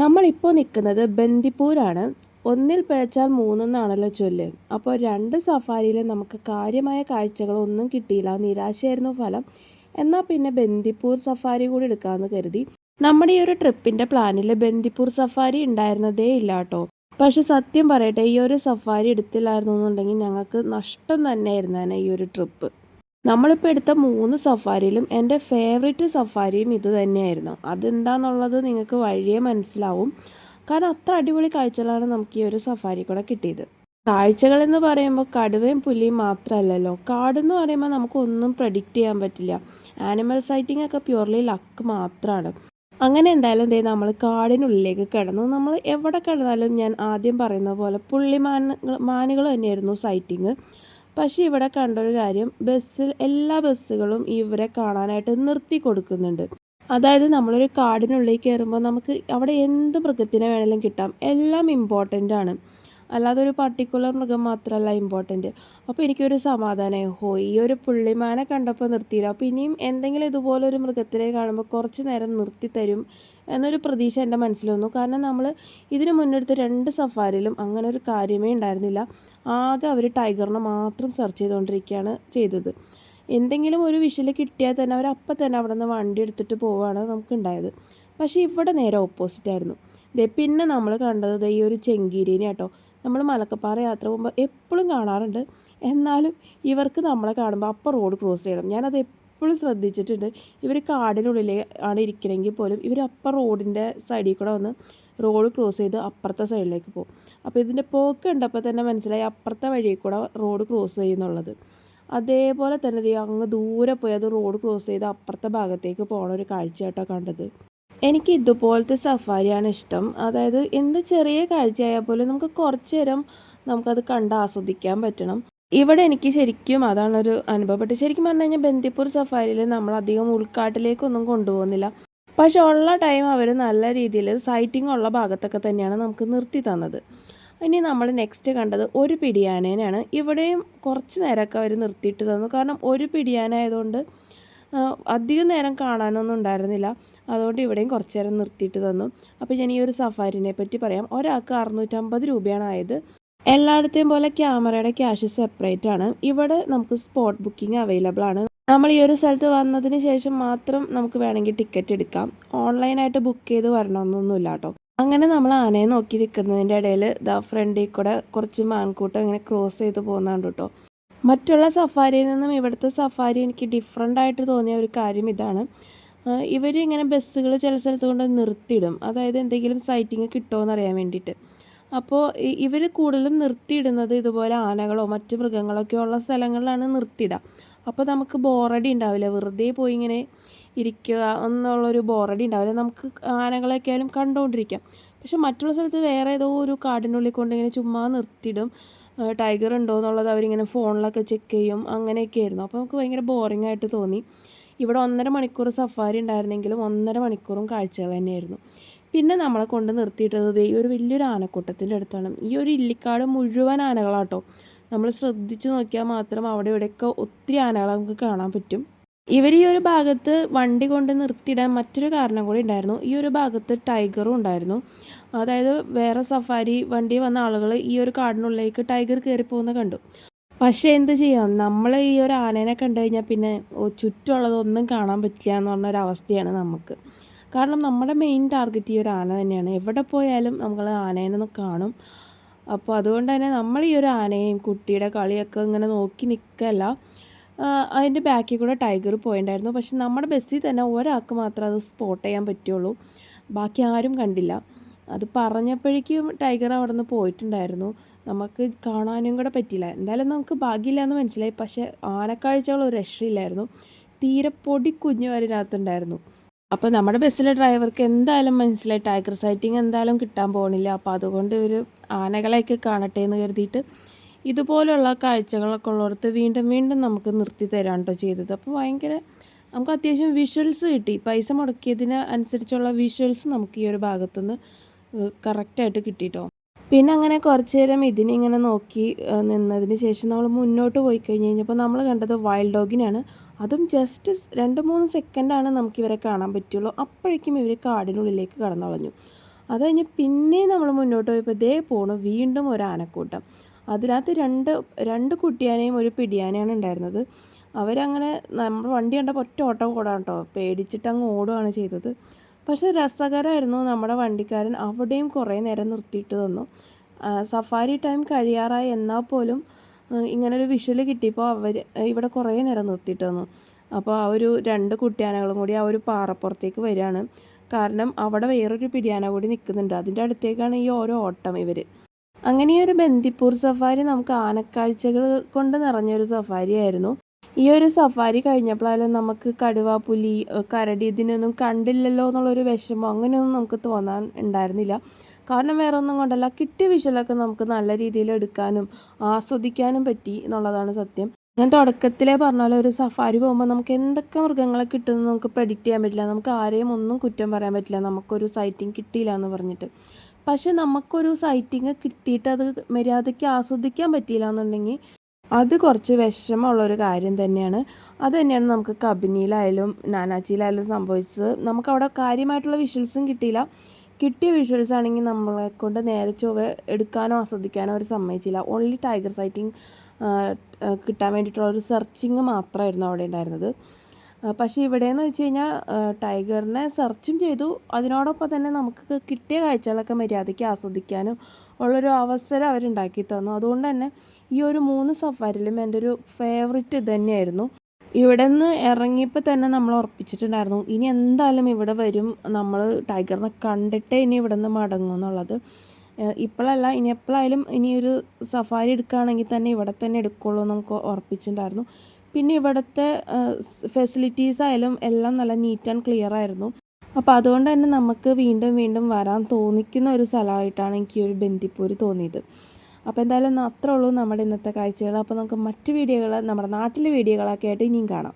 നമ്മളിപ്പോൾ നിൽക്കുന്നത് ബന്ദിപ്പൂരാണ് ഒന്നിൽ പിഴച്ചാൽ മൂന്നെന്നാണല്ലോ ചൊല്ല്. അപ്പോൾ രണ്ട് സഫാരിയിൽ നമുക്ക് കാര്യമായ കാഴ്ചകളൊന്നും കിട്ടിയില്ല. നിരാശയായിരുന്നു ഫലം. എന്നാൽ പിന്നെ ബന്ദിപ്പൂർ സഫാരി കൂടി എടുക്കാമെന്ന് കരുതി. നമ്മുടെ ഈ ഒരു ട്രിപ്പിന്റെ പ്ലാനിൽ ബന്ദിപ്പൂർ സഫാരി ഉണ്ടായിരുന്നതേ ഇല്ല കേട്ടോ. പക്ഷെ സത്യം പറയട്ടെ ഈ ഒരു സഫാരി എടുത്തില്ലായിരുന്നു എന്നുണ്ടെങ്കിൽ ഞങ്ങൾക്ക് നഷ്ടം തന്നെയായിരുന്നേനെ ഈ ഒരു ട്രിപ്പ്. നമ്മളിപ്പോൾ എടുത്ത മൂന്ന് സഫാരിയിലും എന്റെ ഫേവറേറ്റ് സഫാരിയും ഇത് തന്നെയായിരുന്നു. അതെന്താണെന്നുള്ളത് നിങ്ങൾക്ക് വഴിയേ മനസ്സിലാവും. കാരണം അത്ര അടിപൊളി കാഴ്ചകളാണ് നമുക്ക് ഈ ഒരു സഫാരി കൂടെ കിട്ടിയത്. കാഴ്ചകൾ എന്ന് പറയുമ്പോൾ കടുവയും പുലിയും മാത്രമല്ലല്ലോ. കാടെന്ന് പറയുമ്പോൾ നമുക്കൊന്നും പ്രഡിക്റ്റ് ചെയ്യാൻ പറ്റില്ല. ആനിമൽ സൈറ്റിംഗ് ഒക്കെ പ്യുവർലി ലക്ക് മാത്രമാണ് അങ്ങനെ എന്തായാലും ദേ നമ്മൾ കാടിനുള്ളിലേക്ക് കിടന്നു. നമ്മൾ എവിടെ കിടന്നാലും ഞാൻ ആദ്യം പറയുന്ന പോലെ പുള്ളി മാനുകൾ തന്നെയായിരുന്നു സൈറ്റിങ് പക്ഷേ ഇവിടെ കണ്ടൊരു കാര്യം ബസ്സിൽ എല്ലാ ബസ്സുകളും ഇവരെ കാണാനായിട്ട് നിർത്തി കൊടുക്കുന്നുണ്ട്. അതായത് നമ്മളൊരു കാടിനുള്ളിൽ കയറുമ്പോൾ നമുക്ക് അവിടെ എന്ത് മൃഗത്തിനെ വേണമെങ്കിലും കിട്ടാം എല്ലാം ഇമ്പോർട്ടന്റ് ആണ്. അല്ലാതെ ഒരു പർട്ടിക്കുലർ മൃഗം മാത്രമല്ല ഇമ്പോർട്ടന്റ് അപ്പോൾ എനിക്കൊരു സമാധാനമായി ഹോ ഈ ഒരു പുള്ളിമാനെ കണ്ടപ്പോൾ നിർത്തിയില്ല. അപ്പോൾ ഇനിയും എന്തെങ്കിലും ഇതുപോലൊരു മൃഗത്തിനെ കാണുമ്പോൾ കുറച്ച് നേരം നിർത്തി തരും എന്നൊരു പ്രതീക്ഷ എന്റെ മനസ്സിൽ വന്നു. കാരണം നമ്മൾ ഇതിന് മുന്നെടുത്ത രണ്ട് സഫാരിയിലും അങ്ങനെ ഒരു കാര്യമേ ഉണ്ടായിരുന്നില്ല. ആകെ അവർ ടൈഗറിനെ മാത്രം സെർച്ച് ചെയ്തുകൊണ്ടിരിക്കുകയാണ് ചെയ്തത്. എന്തെങ്കിലും ഒരു വിഷൽ കിട്ടിയാൽ തന്നെ അവർ അപ്പം തന്നെ അവിടെ നിന്ന് വണ്ടി എടുത്തിട്ട് പോവുകയാണ് നമുക്കുണ്ടായത്. പക്ഷേ ഇവിടെ നേരെ ഓപ്പോസിറ്റ് ആയിരുന്നു. ദേ പിന്നെ നമ്മൾ കണ്ടത് ഈ ഒരു ചെങ്കീരീനെ കേട്ടോ നമ്മൾ മലക്കപ്പാറ യാത്ര പോകുമ്പോൾ എപ്പോഴും കാണാറുണ്ട്. എന്നാലും ഇവർക്ക് നമ്മളെ കാണുമ്പോൾ അപ്പം റോഡ് ക്രോസ് ചെയ്യണം. ഞാനത് എപ്പോഴും ശ്രദ്ധിച്ചിട്ടുണ്ട്. ഇവർ കാടിനുള്ളിൽ ആണ് ഇരിക്കണമെങ്കിൽ പോലും ഇവർ അപ്പം റോഡിന്റെ സൈഡിൽ കൂടെ വന്ന് റോഡ് ക്രോസ് ചെയ്ത് അപ്പുറത്തെ സൈഡിലേക്ക് പോകും. അപ്പോൾ ഇതിന്റെ പോക്ക് കണ്ടപ്പോൾ തന്നെ മനസ്സിലായി അപ്പുറത്തെ വഴിയിൽ കൂടെ റോഡ് ക്രോസ് ചെയ്യുന്നുള്ളത്. അതേപോലെ തന്നെ അങ്ങ് ദൂരെ പോയി അത് റോഡ് ക്രോസ് ചെയ്ത് അപ്പുറത്തെ ഭാഗത്തേക്ക് പോകണ ഒരു കാഴ്ചയായിട്ടോ കണ്ടത്. എനിക്ക് ഇതുപോലത്തെ സഫാരിയാണ് ഇഷ്ടം. അതായത് എന്ത് ചെറിയ കാഴ്ചയായാൽ പോലും നമുക്ക് കുറച്ച് നേരം നമുക്കത് കണ്ട് ആസ്വദിക്കാൻ പറ്റണം. ഇവിടെ എനിക്ക് ശരിക്കും അതാണൊരു അനുഭവപ്പെട്ടത് ശരിക്കും പറഞ്ഞു കഴിഞ്ഞാൽ ബന്ദിപ്പൂർ സഫാരിയിൽ നമ്മൾ അധികം ഉൾക്കാട്ടിലേക്കൊന്നും കൊണ്ടുപോകുന്നില്ല. പക്ഷെ ഉള്ള ടൈം അവർ നല്ല രീതിയിൽ സൈറ്റിംഗ് ഉള്ള ഭാഗത്തൊക്കെ തന്നെയാണ് നമുക്ക് നിർത്തി തന്നത്. ഇനി നമ്മൾ നെക്സ്റ്റ് കണ്ടത് ഒരു പിടിയാനേനാണ് ഇവിടെയും കുറച്ച് നേരമൊക്കെ അവർ നിർത്തിയിട്ട് തന്നു. കാരണം ഒരു പിടിയാനായതുകൊണ്ട് അധികം നേരം കാണാനൊന്നും ഉണ്ടായിരുന്നില്ല. അതുകൊണ്ട് ഇവിടെയും കുറച്ച് നേരം നിർത്തിയിട്ട് തന്നു. അപ്പോൾ ഞാൻ ഈ ഒരു സഫാരിനെ പറ്റി പറയാം. ഒരാൾക്ക് അറുന്നൂറ്റമ്പത് രൂപയാണ് ആയത്. എല്ലായിടത്തെയും പോലെ ക്യാമറയുടെ ക്യാഷ് സെപ്പറേറ്റ് ആണ്. ഇവിടെ നമുക്ക് സ്പോട്ട് ബുക്കിംഗ് അവൈലബിൾ ആണ്. നമ്മൾ ഈ ഒരു സ്ഥലത്ത് വന്നതിന് ശേഷം മാത്രം നമുക്ക് വേണമെങ്കിൽ ടിക്കറ്റ് എടുക്കാം. ഓൺലൈനായിട്ട് ബുക്ക് ചെയ്ത് വരണമെന്നൊന്നുമില്ല കേട്ടോ. അങ്ങനെ നമ്മൾ ആനയെ നോക്കി നിൽക്കുന്നതിന്റെ ഇടയിൽ ദാ ഫ്രണ്ടിൽ കൂടെ കുറച്ച് മാൻകൂട്ടം ഇങ്ങനെ ക്രോസ് ചെയ്ത് പോകുന്നുണ്ട് കേട്ടോ. മറ്റുള്ള സഫാരിയിൽ നിന്നും ഇവിടുത്തെ സഫാരി എനിക്ക് ഡിഫറെന്റ് ആയിട്ട് തോന്നിയ ഒരു കാര്യം ഇതാണ്. ഇവർ ഇങ്ങനെ ബസ്സുകൾ ചില സ്ഥലത്ത് കൊണ്ട് നിർത്തിയിടും. അതായത് എന്തെങ്കിലും സൈറ്റിങ് കിട്ടുമോ എന്നറിയാൻ വേണ്ടിയിട്ട്. അപ്പോൾ ഇവർ കൂടുതലും നിർത്തിയിടുന്നത് ഇതുപോലെ ആനകളോ മറ്റ് മൃഗങ്ങളൊക്കെ ഉള്ള സ്ഥലങ്ങളിലാണ് നിർത്തിയിടുക അപ്പോൾ നമുക്ക് ബോറടി ഉണ്ടാവില്ല. വെറുതെ പോയി ഇങ്ങനെ ഇരിക്കുക എന്നുള്ളൊരു ബോറടി ഉണ്ടാവില്ല. നമുക്ക് ആനകളൊക്കെ ആയാലും കണ്ടുകൊണ്ടിരിക്കാം പക്ഷെ മറ്റുള്ള സ്ഥലത്ത് വേറെ ഏതോ ഒരു കാടിനുള്ളിൽ കൊണ്ട് ഇങ്ങനെ ചുമ്മാ നിർത്തിയിടും. ടൈഗർ ഉണ്ടോ എന്നുള്ളത് അവരിങ്ങനെ ഫോണിലൊക്കെ ചെക്ക് ചെയ്യും. അങ്ങനെയൊക്കെ ആയിരുന്നു അപ്പോൾ നമുക്ക് ഭയങ്കര ബോറിംഗ് ആയിട്ട് തോന്നി. ഇവിടെ ഒന്നര മണിക്കൂർ സഫാരി ഉണ്ടായിരുന്നെങ്കിലും ഒന്നര മണിക്കൂറും കാഴ്ചകൾ തന്നെയായിരുന്നു. പിന്നെ നമ്മളെ കൊണ്ട് നിർത്തിയിട്ടത് ഈ ഒരു വലിയൊരു ആനക്കൂട്ടത്തിന്റെ അടുത്താണ്. ഈ ഒരു ഇല്ലിക്കാട് മുഴുവൻ ആനകളാട്ടോ. നമ്മൾ ശ്രദ്ധിച്ചു നോക്കിയാൽ മാത്രം അവിടെ ഇവിടെയൊക്കെ ഒത്തിരി ആനകളെ നമുക്ക് കാണാൻ പറ്റും. ഇവർ ഈ ഒരു ഭാഗത്ത് വണ്ടി കൊണ്ട് നിർത്തിയിടാൻ മറ്റൊരു കാരണം കൂടി ഉണ്ടായിരുന്നു. ഈ ഒരു ഭാഗത്ത് ടൈഗറും ഉണ്ടായിരുന്നു. അതായത് വേറെ സഫാരി വണ്ടി വന്ന ആളുകൾ ഈ ഒരു കാടിനുള്ളിലേക്ക് ടൈഗർ കയറി പോകുന്ന കണ്ടു. പക്ഷേ എന്ത് ചെയ്യാം? നമ്മൾ ഈ ഒരു ആനേനെ കണ്ടു കഴിഞ്ഞാൽ പിന്നെ ചുറ്റുമുള്ളതൊന്നും കാണാൻ പറ്റില്ല എന്ന് പറഞ്ഞൊരു അവസ്ഥയാണ് നമുക്ക്. കാരണം നമ്മുടെ മെയിൻ ടാർഗറ്റ് ഈ ഒരു ആന തന്നെയാണ്. എവിടെ പോയാലും നമ്മൾ ആനേനെ കാണും. അപ്പോൾ അതുകൊണ്ട് തന്നെ നമ്മൾ ഈ ഒരു ആനയും കുട്ടിയുടെ കളിയൊക്കെ ഇങ്ങനെ നോക്കി നിൽക്കല്ല അതിന്റെ ബാക്കിൽ കൂടെ ടൈഗർ പോയിണ്ടായിരുന്നു. പക്ഷെ നമ്മുടെ ബസ്സിൽ തന്നെ ഒരാൾക്ക് മാത്രമേ അത് സ്പോട്ട് ചെയ്യാൻ പറ്റുള്ളൂ. ബാക്കി ആരും കണ്ടില്ല. അത് പറഞ്ഞപ്പോഴേക്കും ടൈഗർ അവിടെ നിന്ന് പോയിട്ടുണ്ടായിരുന്നു. നമുക്ക് കാണാനും കൂടെ പറ്റില്ല എന്തായാലും നമുക്ക് ഭാഗ്യമില്ല എന്ന് മനസ്സിലായി. പക്ഷേ ആനക്കാഴ്ചകൾ ഒരു രക്ഷയില്ലായിരുന്നു. തീരെ പൊടി കുഞ്ഞു വരനകത്തുണ്ടായിരുന്നു അപ്പോൾ നമ്മുടെ ബസ്സിലെ ഡ്രൈവർക്ക് എന്തായാലും മനസ്സിലായി. ടൈഗർ സൈറ്റിംഗ് എന്തായാലും കിട്ടാൻ പോകണില്ല അപ്പോൾ അതുകൊണ്ട് ഇവർ ആനകളെയൊക്കെ കാണട്ടെ എന്ന് കരുതിയിട്ട് ഇതുപോലുള്ള കാഴ്ചകളൊക്കെ ഉള്ളിടത്ത് വീണ്ടും വീണ്ടും നമുക്ക് നിർത്തി തരാണ് കേട്ടോ ചെയ്തത്. അപ്പോൾ ഭയങ്കര നമുക്ക് അത്യാവശ്യം വിഷ്വൽസ് കിട്ടി. പൈസ മുടക്കിയതിന് അനുസരിച്ചുള്ള വിഷ്വൽസ് നമുക്ക് ഈ ഒരു ഭാഗത്തുനിന്ന് കറക്റ്റായിട്ട് കിട്ടിയിട്ടോ പിന്നെ അങ്ങനെ കുറച്ച് നേരം ഇതിനിങ്ങനെ നോക്കി നിന്നതിന് ശേഷം നമ്മൾ മുന്നോട്ട് പോയി കഴിഞ്ഞ് കഴിഞ്ഞപ്പോൾ നമ്മൾ കണ്ടത് വൈൽഡ് ഡോഗിനാണ് അതും ജസ്റ്റ് രണ്ട് മൂന്ന് സെക്കൻഡാണ് നമുക്ക് ഇവരെ കാണാൻ പറ്റുള്ളൂ. അപ്പോഴേക്കും ഇവർ കാടിനുള്ളിലേക്ക് കടന്നു കളഞ്ഞു അത് കഴിഞ്ഞ് പിന്നെയും നമ്മൾ മുന്നോട്ട് പോയപ്പോൾ ഇതേ പോണു വീണ്ടും ഒരു ആനക്കൂട്ടം. അതിനകത്ത് രണ്ട് രണ്ട് കുട്ടിയാനയും ഒരു പിടിയാനയാണ് ഉണ്ടായിരുന്നത്. അവരങ്ങനെ നമ്മൾ വണ്ടി കണ്ടപ്പോൾ ഒറ്റ ഓട്ടം കൂടാണ് കേട്ടോ. പേടിച്ചിട്ട് അങ്ങ് ഓടുകയാണ് ചെയ്തത്. പക്ഷേ രസകരമായിരുന്നു നമ്മുടെ വണ്ടിക്കാരൻ അവിടെയും കുറേ നേരം നിർത്തിയിട്ട് തന്നു. സഫാരി ടൈം കഴിയാറായി എന്നാൽ പോലും ഇങ്ങനൊരു വിഷ്വൽ കിട്ടിയപ്പോൾ അവർ ഇവിടെ കുറേ നേരം നിർത്തിയിട്ട് തന്നു. അപ്പോൾ ആ ഒരു രണ്ട് കുട്ടിയാനകളും കൂടി ആ ഒരു പാറപ്പുറത്തേക്ക് വരികയാണ്. കാരണം അവിടെ വേറൊരു പിടിയാന കൂടി നിൽക്കുന്നുണ്ട്. അതിന്റെ അടുത്തേക്കാണ് ഈ ഓരോ ഓട്ടം ഇവർ അങ്ങനെ ഒരു ബന്ദിപ്പൂർ സഫാരി നമുക്ക് ആനക്കാഴ്ചകൾ കൊണ്ട് നിറഞ്ഞൊരു സഫാരി ആയിരുന്നു ഈ ഒരു സഫാരി കഴിഞ്ഞപ്പോഴായാലും നമുക്ക് കടുവ പുലി കരടി ഇതിനൊന്നും കണ്ടില്ലല്ലോ എന്നുള്ളൊരു വിഷമം അങ്ങനെയൊന്നും നമുക്ക് തോന്നാൻ ഉണ്ടായിരുന്നില്ല. കാരണം വേറെ ഒന്നും കൊണ്ടല്ല കിട്ടിയ വിഷലൊക്കെ നമുക്ക് നല്ല രീതിയിൽ എടുക്കാനും ആസ്വദിക്കാനും പറ്റി എന്നുള്ളതാണ് സത്യം. ഞാൻ തുടക്കത്തിലേ പറഞ്ഞ ഒരു സഫാരി പോകുമ്പോൾ നമുക്ക് എന്തൊക്കെ മൃഗങ്ങളെ കിട്ടുമെന്ന് നമുക്ക് പ്രഡിക്റ്റ് ചെയ്യാൻ പറ്റില്ല. നമുക്ക് ആരെയും ഒന്നും കുറ്റം പറയാൻ പറ്റില്ല. നമുക്കൊരു സൈറ്റിംഗ് കിട്ടിയില്ല എന്ന് പറഞ്ഞിട്ട്. പക്ഷെ നമുക്കൊരു സൈറ്റിങ് കിട്ടിയിട്ട് അത് മര്യാദയ്ക്ക് ആസ്വദിക്കാൻ പറ്റിയില്ല എന്നുണ്ടെങ്കിൽ അത് കുറച്ച് വിഷമമുള്ളൊരു കാര്യം തന്നെയാണ്. അത് തന്നെയാണ് നമുക്ക് കബനിയിലായാലും നാനാച്ചിയിലായാലും സംഭവിച്ചത്. നമുക്കവിടെ കാര്യമായിട്ടുള്ള വിഷ്വൽസും കിട്ടിയില്ല. കിട്ടിയ വിഷ്വൽസ് ആണെങ്കിൽ നമ്മളെ കൊണ്ട് നേരെ ചൊവ്വ എടുക്കാനോ ആസ്വദിക്കാനോ അവർ സമ്മതിച്ചില്ല. ഓൺലി ടൈഗർ സൈറ്റിംഗ് കിട്ടാൻ വേണ്ടിയിട്ടുള്ള ഒരു സെർച്ചിങ് മാത്രമായിരുന്നു അവിടെ ഉണ്ടായിരുന്നത്. പക്ഷേ ഇവിടെയെന്ന് വെച്ച് കഴിഞ്ഞാൽ ടൈഗറിനെ സെർച്ചും ചെയ്തു. അതിനോടൊപ്പം തന്നെ നമുക്ക് കിട്ടിയ കാഴ്ചകളൊക്കെ മര്യാദയ്ക്ക് ആസ്വദിക്കാനും ഉള്ളൊരു അവസരം അവരുണ്ടാക്കി തന്നു. അതുകൊണ്ട് തന്നെ ഈ ഒരു മൂന്ന് സഫാരിലും എന്റെ ഒരു ഫേവറിറ്റ് തന്നെയായിരുന്നു. ഇവിടെ നിന്ന് ഇറങ്ങിയപ്പോൾ തന്നെ നമ്മൾ ഉറപ്പിച്ചിട്ടുണ്ടായിരുന്നു ഇനി എന്തായാലും ഇവിടെ വരും. നമ്മൾ ടൈഗറിനെ കണ്ടിട്ടേ ഇനി ഇവിടെ നിന്ന് മടങ്ങും എന്നുള്ളത്. ഇപ്പോഴല്ല ഇനി എപ്പോഴായാലും ഇനി ഒരു സഫാരി എടുക്കുകയാണെങ്കിൽ തന്നെ ഇവിടെ തന്നെ എടുക്കുള്ളൂ നമുക്ക് ഉറപ്പിച്ചിട്ടുണ്ടായിരുന്നു. പിന്നെ ഇവിടുത്തെ ഫെസിലിറ്റീസ് ആയാലും എല്ലാം നല്ല നീറ്റ് ആൻഡ് ക്ലിയർ ആയിരുന്നു. അപ്പോൾ അതുകൊണ്ട് തന്നെ നമുക്ക് വീണ്ടും വീണ്ടും വരാൻ തോന്നിക്കുന്ന ഒരു സ്ഥലമായിട്ടാണ് എനിക്ക് ഒരു ബന്ദിപ്പൂർ തോന്നിയത്. അപ്പോൾ എന്തായാലും അത്രേ ഉള്ളൂ നമ്മുടെ ഇന്നത്തെ കാഴ്ചകൾ. അപ്പോൾ നമുക്ക് മറ്റു വീഡിയോകൾ നമ്മുടെ നാട്ടിലെ വീഡിയോകളൊക്കെ ആയിട്ട് ഇനിയും കാണാം.